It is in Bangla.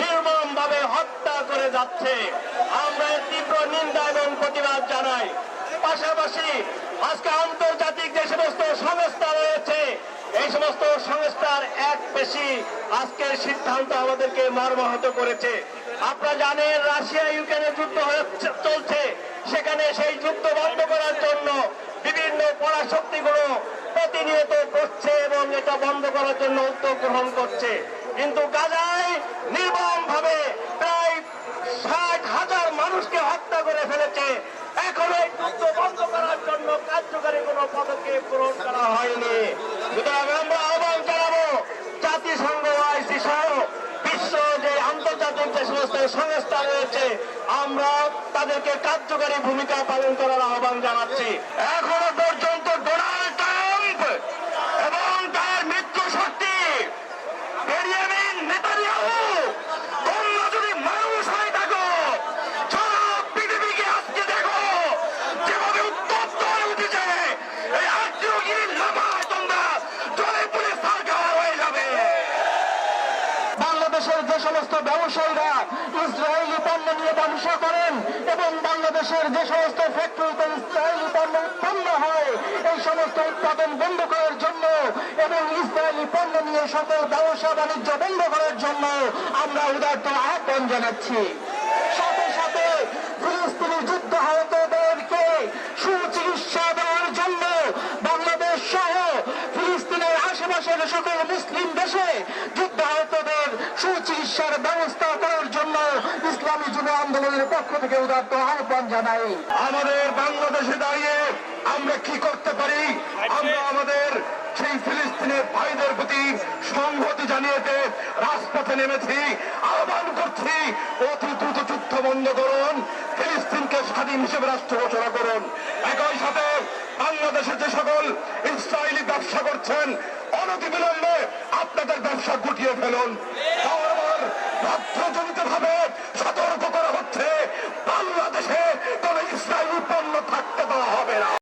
নির্মম ভাবে হত্যা করে যাচ্ছে। আমরা তীব্র নিন্দা এবং প্রতিবাদ জানাই। পাশাপাশি আজকে আন্তর্জাতিক যে সমস্ত সংস্থা রয়েছে, এই সমস্ত সংস্থার এক বেশি আজকের সিদ্ধান্ত আমাদেরকে মর্মাহত করেছে। আপনারা জানেন, রাশিয়া ইউক্রেনে যুদ্ধ চলছে। সেখানে সেই যুদ্ধ বন্ধ করার জন্য বিভিন্ন পরাশক্তিগুলো প্রতিনিয়ত করছে এবং এটা বন্ধ করার জন্য উদ্যোগ গ্রহণ করছে। কিন্তু গাজায় নির্মম ভাবে প্রায় ষাট হাজার মানুষকে হত্যা করে ফেলেছে। এখনও এই যুদ্ধ বন্ধ করার জন্য কার্যকারী পদক্ষেপ গ্রহণ করা হয়নি। সুতরাং আমরা আহ্বান জানাব, জাতিসংঘ আইসি সহ বিশ্ব যে আন্তর্জাতিক যে সমস্ত সংস্থা রয়েছে, আমরা তাদেরকে কার্যকারী ভূমিকা পালন করার আহ্বান জানাচ্ছি। এখনও পর্যন্ত ডোনাল্ড বাংলাদেশের যে সমস্ত ব্যবসায়ীরা ইসরায়েলি পণ্য নিয়ে ব্যবসা করেন এবং বাংলাদেশের যে সমস্ত ফ্যাক্টরিতে ইসরায়েলি পণ্য উৎপন্ন হয়, এই সমস্ত উৎপাদন বন্ধ করার জন্য এবং ইসরায়েলি পণ্য নিয়ে সকল ব্যবসা বাণিজ্য বন্ধ করার জন্য আমরা উদার্ত আহ্বান জানাচ্ছি। সাথে সাথে ফিলিস্তিনি যুদ্ধ আহতদেরকে সুচিকিৎসা দেওয়ার জন্য বাংলাদেশ সহ ফিলিস্তিনের আশেপাশের সকল মুসলিম দেশে যুদ্ধ আহতদের আন্দোলনের পক্ষ থেকে উদার্ত আহ্বান জানাই। আমাদের বাংলাদেশে দাঁড়িয়ে আমরা কি করতে পারি? আমরা আমাদের সেই ফিলিস্তিনের ভাইদের প্রতি সংহতি জানিয়েতে রাজপথে নেমেছি, আহ্বান করছি, অতি দ্রুত যুদ্ধ বন্ধ করুন, ফিলিস্তিনকে স্বাধীন হিসেবে রাষ্ট্র ঘোষণা করুন। একই সাথে বাংলাদেশের যে সকল ইসরায়েলি ব্যবসা করছেন অনতি বিলম্বে আপনাদের ব্যবসা গুটিয়ে ফেলুন। বাধ্য